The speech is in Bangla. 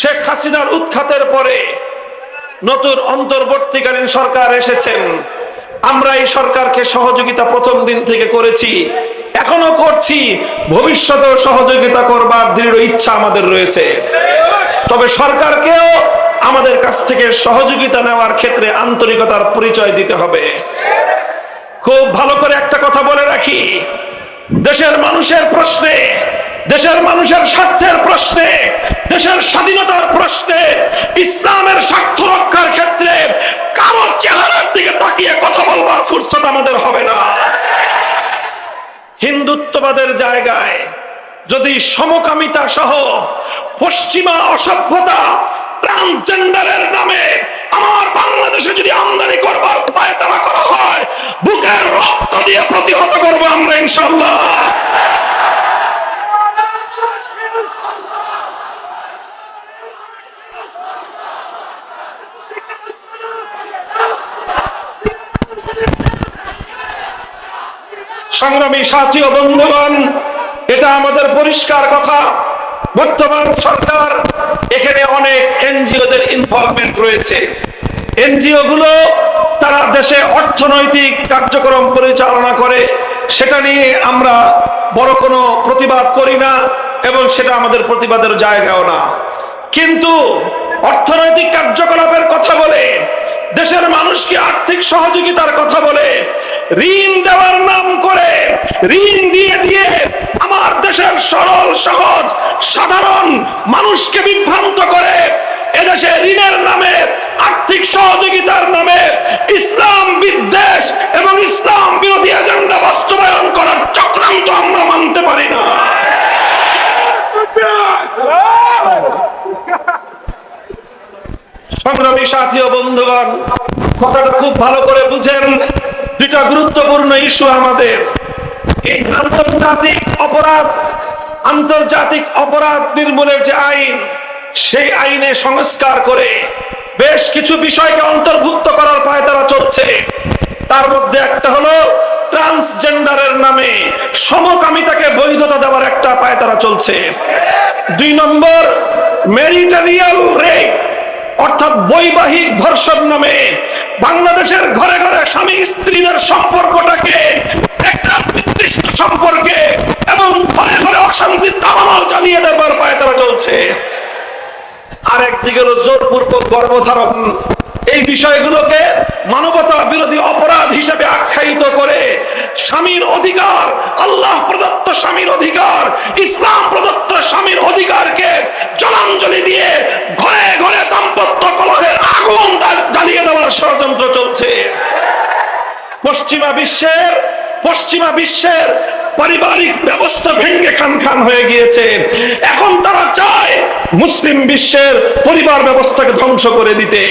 শেখ হাসিনার উৎখাতের পরে নতুন অন্তর্বর্তীকালীন সরকার এসেছেন। আমরা এই সরকারকে সহযোগিতা প্রথম দিন থেকে করেছি। এখনও করছি। ভবিষ্যতেও সহযোগিতা করবার দৃঢ় ইচ্ছা আমাদের রয়েছে। তবে সরকারকেও আমাদের কাছ থেকে সহযোগিতা নেওয়ার ক্ষেত্রে আন্তরিকতার পরিচয় দিতে হবে। খুব ভালো করে একটা কথা বলে রাখি। দেশের মানুষের প্রশ্নে দেশের মানুষের স্বার্থের প্রশ্নে, দেশের স্বাধীনতার প্রশ্নে, ইসলামের স্বার্থ রক্ষার ক্ষেত্রে কারও চেহারার দিকে তাকিয়ে কথা বলবার ফুরসত আমাদের হবে না। হিন্দুত্ববাদের জায়গায় যদি সমকামিতা সহ পশ্চিমা অসভ্যতা ট্রান্সজেন্ডারের নামে আমার বাংলাদেশে যদি আমদানি করবার পায় তারা করা হয়, বুকের রক্ত দিয়ে প্রতিহত করব আমরা ইনশাল্লাহ সংগ্রামী সাথী ও বন্ধুগণ, এটা আমাদের পরিষ্কার কথা। বর্তমান সরকার, এখানে অনেক এনজিওদের ইনভলভমেন্ট রয়েছে। এনজিও গুলো তারা দেশে অর্থনৈতিক কার্যক্রম পরিচালনা করে। সেটা নিয়ে আমরা বড় কোনো প্রতিবাদ করি না, এবং সেটা আমাদের প্রতিবাদের জায়গাও না। কিন্তু অর্থনৈতিক কার্যকলাপের কথা বলে, দেশের মানুষকে আর্থিক সহযোগিতার কথা বলে ঋণ দেওয়ার নাম করে, ঋণ দিয়ে দিয়ে আমার দেশের সরল, সহজ, সাধারণ মানুষকে বিভ্রান্ত করে, এদেশে ঋণের নামে, আর্থিক সহযোগিতার নামে ইসলাম বিদ্বেষ এবং ইসলাম বিরোধী এজেন্ডা বাস্তবায়ন করার চক্রান্ত আমরা মানতে পারি না। সংগ্রামী সাথী ও বন্ধুগণ, কথাটা খুব ভালো করে বুঝেন। দুইটা গুরুত্বপূর্ণ ইস্যু আমাদের। এই আন্তর্জাতিক অপরাধ আন্তর্জাতিক অপরাধ নির্মূলের যে আইন, সেই আইনে সংস্কার করে বেশ কিছু বিষয়কে অন্তর্ভুক্ত করার পায় তারা চলছে। তার মধ্যে একটা হলো ট্রান্সজেন্ডারের নামে সমকামিতাকে বৈধতা দেওয়ার একটা পায় তারা চলছে। দুই নম্বর, মেরিটারিয়াল রেপ, অর্থাৎ বৈবাহিক ধর্ষণ নামে বাংলাদেশের ঘরে একদিকে হলো জোরপূর্বক গর্ভধারণ এই বিষয়গুলোকে মানবতা বিরোধী অপরাধ হিসেবে আখ্যায়িত করে স্বামীর অধিকার, আল্লাহ প্রদত্ত স্বামীর অধিকার, ইসলাম প্রদত্ত স্বামীর অধিকারকে জলাঞ্জলি দিয়ে ঘরে ঘরে দাম্পত্য কলহের আগুন জ্বালিয়ে দেওয়ার ষড়যন্ত্র চলছে। পশ্চিমা বিশ্বের পশ্চিমা বিশ্বের পারিবারিক ব্যবস্থা ভেঙ্গে খান খান হয়ে গিয়েছে। এখন তারা চায় মুসলিম বিশ্বের পরিবার ব্যবস্থাকে ধ্বংস করে দিতে।